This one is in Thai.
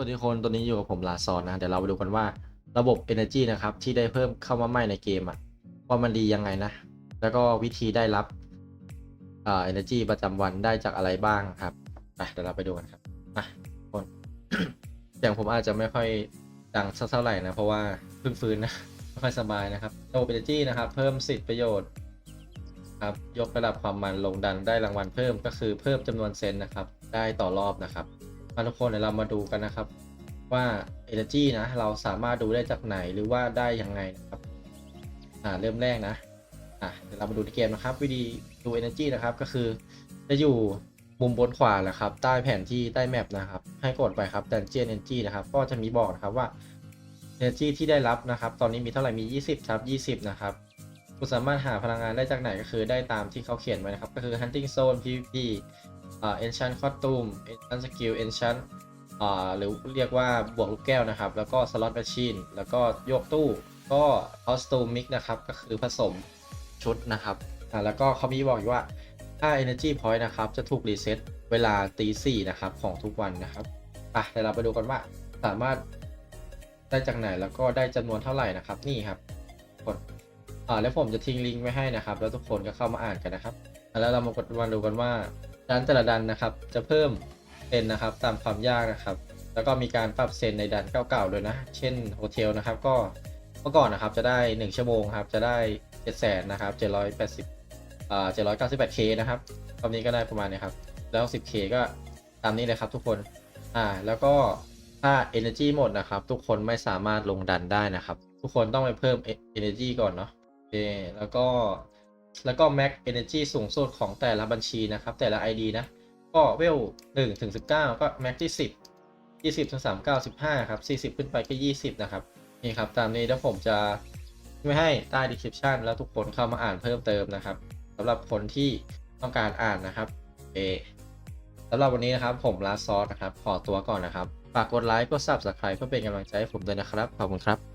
วัสดีคนตัวนี้อยู่กับผมลาซอนนะ เดี๋ยวเราไปดูกันว่าระบบ Energy นะครับ ที่ได้เพิ่มเข้ามาใหม่ในเกมอะว่ามันดียังไงนะ แล้วก็วิธีได้รับเอ่า Energy ประจำวันได้จากอะไรบ้างครับไปเดี๋ยวเราไปดูกันครับมาคนอย่างผมอาจจะไม่ค่อยดังสักเท่าไหร่นะ เพราะว่าเพิ่งฟื้นนะไม่ค่อยสบายนะครับระบบ Energy นะครับ เพิ่มสิทธิประโยชน์ครับยกระดับความมันลงดันได้รางวัลเพิ่มก็คือเพิ่มจำนวนเซนนะครับ ได้ต่อรอบนะครับ มาทุกคนเดี๋ยวเรามาดูกันนะครับ ว่า Energy นะ เราสามารถดูได้จากไหนหรือว่าได้ยังไงนะครับอ่าเริ่มแรกนะอะเดี๋ยวเรามาดูที่เกมนะครับ วิธีดู Energy นะครับก็คือ จะอยู่มุมบนขวาแหละครับ ใต้แผนที่ใต้แมปนะครับ ให้กดไปครับ Dungeon Energy นะครับ ก็จะมีบอกนะครับว่า Energy ที่ได้รับนะครับ ตอนนี้มีเท่าไหร่มี 20ครับ20 นะครับคุณสามารถหาพลังงานได้จากไหนก็คือได้ตามที่เขาเขียนไว้นะครับ ก็คือ Hunting Zone PVP อ่า Enchant Costume Enchant Skill Enchant อ่าหรือเรียกว่าบวกลูกแก้วนะครับ แล้วก็ Slot Machine แล้วก็โยกตู้ก็ Costume Mix นะครับ ก็คือผสมชุดนะครับอ่าแล้วก็เขามีบอกอยู่ว่าถ้า Energy Point นะครับ จะถูกรีเซ็ตเวลาตีสี่นะครับ ของทุกวันนะครับไปเดี๋ยวเราไปดูกันว่าสามารถได้จากไหนแล้วก็ได้จำนวนเท่าไหร่นะครับ นี่ครับกดอ่าแล้วผมจะทิ้งลิงก์ไว้ให้นะครับ แล้วทุกคนก็เข้ามาอ่านกันนะครับแล้วเรามากดมาดูกันว่า ดันแต่ละดันนะครับ จะเพิ่มเซนนะครับตามความยากนะครับ แล้วก็มีการปรับเซนในดันเก่าๆด้วยนะ เช่นโฮเทลนะครับ ก็เมื่อก่อนนะครับจะได้ 1 ชั่วโมงครับ จะได้7 0 0 0 0นะครับ780อ่า 798k นะครับรอบนี้ก็ได้ประมาณนี้ครับ แล้ว 10k ก็ตามนี้เลยครับทุกคน อ่า แล้วก็ถ้า energy หมดนะครับ ทุกคนไม่สามารถลงดันได้นะครับ ทุกคนต้องไปเพิ่ม energy ก่อนเนาะโอเคแล้วก็ แล้วก็ max energy สูงสุดของแต่ละบัญชีนะครับ แต่ละ ID นะ ก็เวล1ถึง19 ก็ max ที่ 10 20ถึง39 15 ครับ 40 ขึ้นไปก็ 20 นะครับ นี่ครับ ตามนี้แล้วผมจะไม่ให้ใต้ description แล้วทุกคนเข้ามาอ่านเพิ่มเติมนะครับสำหรับคนที่ต้องการอ่านนะครับโอสำหรับวันนี้นะครับผมลาซอสนะครับ ขอตัวก่อนนะครับ ฝากกดไลค์กด subscribe เพื่อเป็นกำลังใจให้ผมด้วยนะครับ ขอบคุณครับ